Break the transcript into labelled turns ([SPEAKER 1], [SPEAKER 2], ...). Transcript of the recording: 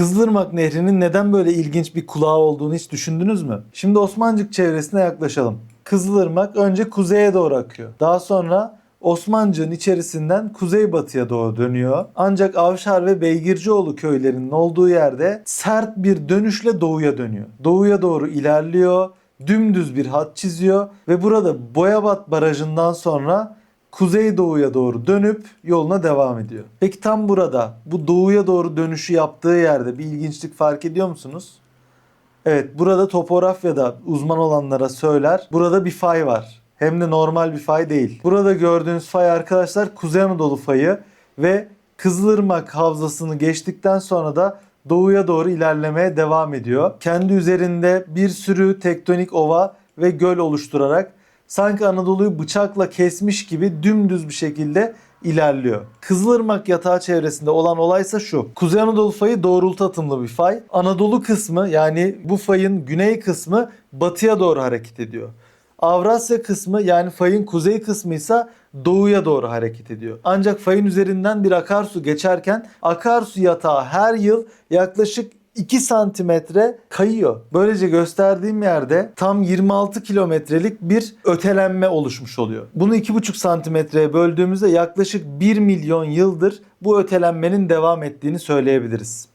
[SPEAKER 1] Kızılırmak Nehri'nin neden böyle ilginç bir kulağı olduğunu hiç düşündünüz mü? Şimdi Osmancık çevresine yaklaşalım. Kızılırmak önce kuzeye doğru akıyor. Daha sonra Osmancık'ın içerisinden kuzeybatıya doğru dönüyor. Ancak Avşar ve Beygircioğlu köylerinin olduğu yerde sert bir dönüşle doğuya dönüyor. Doğuya doğru ilerliyor, dümdüz bir hat çiziyor ve burada Boyabat Barajı'ndan sonra kuzeydoğuya doğru dönüp yoluna devam ediyor. Peki tam burada bu doğuya doğru dönüşü yaptığı yerde bir ilginçlik fark ediyor musunuz? Evet burada topografyada uzman olanlara söyler. Burada bir fay var. Hem de normal bir fay değil. Burada gördüğünüz fay arkadaşlar Kuzey Anadolu fayı ve Kızılırmak havzasını geçtikten sonra da doğuya doğru ilerlemeye devam ediyor. Kendi üzerinde bir sürü tektonik ova ve göl oluşturarak sanki Anadolu'yu bıçakla kesmiş gibi dümdüz bir şekilde ilerliyor. Kızılırmak yatağı çevresinde olan olaysa şu. Kuzey Anadolu fayı doğrultu atımlı bir fay. Anadolu kısmı yani bu fayın güney kısmı batıya doğru hareket ediyor. Avrasya kısmı yani fayın kuzey kısmı ise doğuya doğru hareket ediyor. Ancak fayın üzerinden bir akarsu geçerken akarsu yatağı her yıl yaklaşık 2 santimetre kayıyor. Böylece gösterdiğim yerde tam 26 kilometrelik bir ötelenme oluşmuş oluyor. Bunu 2,5 santimetreye böldüğümüzde yaklaşık 1 milyon yıldır bu ötelenmenin devam ettiğini söyleyebiliriz.